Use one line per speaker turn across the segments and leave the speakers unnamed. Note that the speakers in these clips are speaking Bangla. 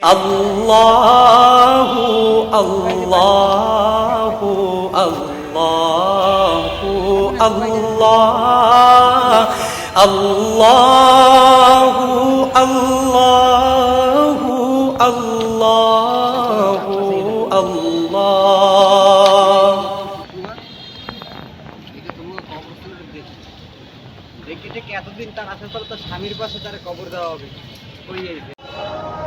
الله الله الله الله الله الله الله الله
দেখি যে এতদিন তার আসার পরে তার স্বামীর পাশে তার কবর দেওয়া হবে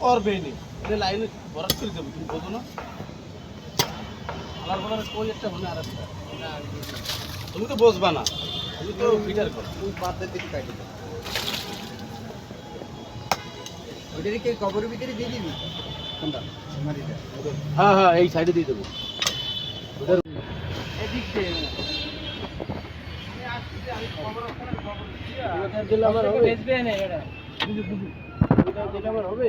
করবে নি এটা লাইনে বরাদ করে দেবো তুমি বোঝো না আমার বলার কই একটা হলে আর একটা তুমি তো বসবা না তুমি তো ফিটার করো
তুই বাদের দিকে কাটি দে ওইটারে কি কবরের ভিতরে দিয়ে দিবি
কোনটা হ্যাঁ হ্যাঁ এই সাইডে দিয়ে দেবো
এদিক দিয়ে
দিলে আমার হবে
না এটা
এটা দিলে আমার হবে